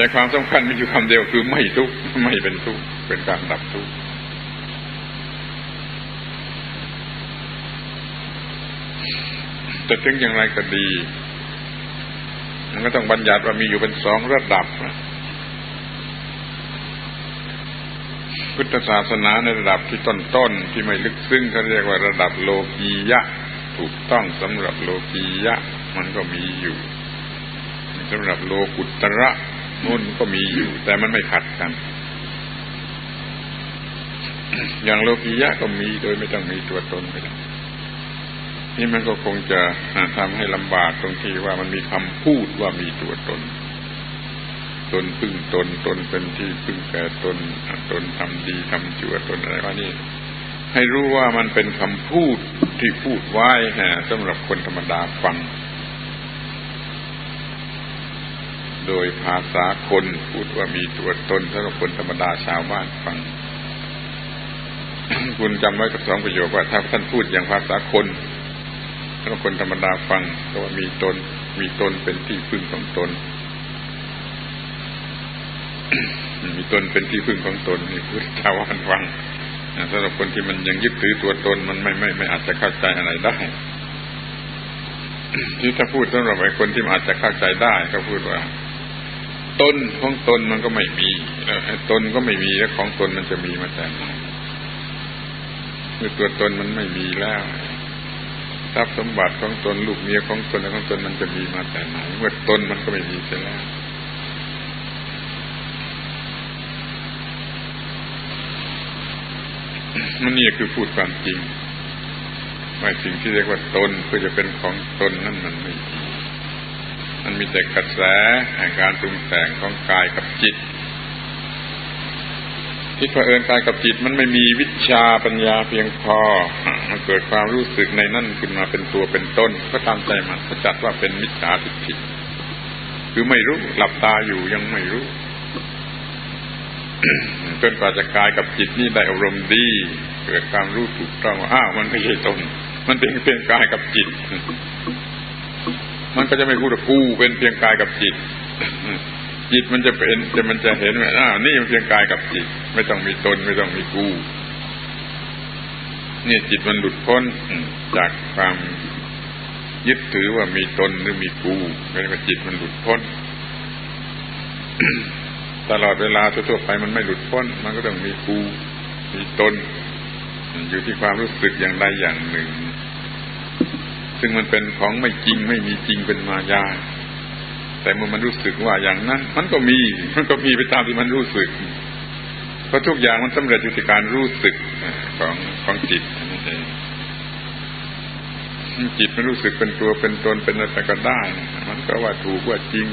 ใจความสำคัญมีอยู่คำเดียวคือไม่ทุกข์ไม่เป็นทุกข์เป็นการดับทุกข์แต่ถึงอย่างไรก็ดี มันก็ต้องบัญญัติว่ามีอยู่เป็นสองระดับ พุทธศาสนาในระดับที่ต้นๆที่ไม่ลึกซึ้งเขาเรียกว่าระดับโลกียะ ถูกต้องสำหรับโลกียะ มันก็มีอยู่สำหรับโลกุตระ นู่นก็มีอยู่ แต่มันไม่ขัดกัน อย่างโลกียะก็มีโดยไม่ต้องมีตัวตนไปได้นี่มันก็คงจะทำให้ลำบากตรงที่ว่ามันมีคำพูดว่ามีตัวตน ตนพึ่งตนตนเป็นที่พึ่งแก่ตนตนทำดีทำชั่วตนอะไรว่านี่ให้รู้ว่ามันเป็นคำพูดที่พูดไว้สำหรับคนธรรมดาฟัง โดยภาษาคนพูดว่ามีตัวตนสำหรับคนธรรมดาชาวบ้านฟัง คุณจำไว้กับสองประโยคว่าถ้าท่านพูดอย่างภาษาคนสำหรับคนธรรมดาฟังก็ว่ามีตน มีตนเป็นที่พึ่งของตน มีตนเป็นที่พึ่งของตนนี่พูดชาวบ้านฟังสำหรับคนที่มันยังยึดถือตัวตนมันไม่ไม่ไม่อาจจะเข้าใจอะไรได้ที่ถ้าพูดสำหรับไอ้คนที่อาจจะเข้าใจได้ก็พูดว่า ตนของตนมันก็ไม่มีตนก็ไม่มีแล้วของตนมันจะมีมาแต่ไหนเมื่อตัวตนมันไม่มีแล้วทรัพย์สมบัติของตนลูกเมียของตนและของตนมันจะมีมาแต่ไหนเมื่อตนมันก็ไม่มีเสียแล้วมันนี่คือพูดความจริงว่าสิ่งที่เรียกว่าตนเพื่อจะเป็นของตนนั่นมันไมันมีแต่กระแสแห่งการปรุงแต่งของกายกับจิตที่เผอิญกายกับจิตมันไม่มีวิชาปัญญาเพียงพอ มันเกิดความรู้สึกในนั่นขึ้นมาเป็นตัวเป็นต้น ก็ตามใจมันก็จัดว่าเป็นมิจฉาทิฏฐิคือไม่รู้หลับตาอยู่ยังไม่รู้จนกว่าจะกายกับจิตนี่ได้อารมณ์ดี เกิดความรู้ถูกต้องว่าอ้าวมันไม่ใช่ตนมันเป็นเพียงกายกับจิต มันก็จะไม่พูดกูเป็นเพียงกายกับจิต จิตมันจะเป็นจะมันจะเห็นว่าอ้าวนี่มันเพียงกายกับจิต ไม่ต้องมีตนไม่ต้องมีกูนี่จิตมันหลุดพ้นจากความยึดถือว่ามีตนหรือมีกูเรียกว่าจิตมันหลุดพ้น ตลอดเวลาทั่วไปมันไม่หลุดพ้น มันก็ต้องมีกู มีตน อยู่ที่ความรู้สึกอย่างใดอย่างหนึ่ง ซึ่งมันเป็นของไม่จริงไม่มีจริงเป็นมายา แต่เมื่อมันรู้สึกว่าอย่างนั้น มันก็มี มันก็มีไปตามที่มันรู้สึก เพราะทุกอย่างมันสำเร็จอยู่ที่การรู้สึกของของจิตนั่นเองจิตมันรู้สึกเป็นตัวเป็นตนเป็นอะไรก็ได้ มันก็ว่าถูกว่าจริง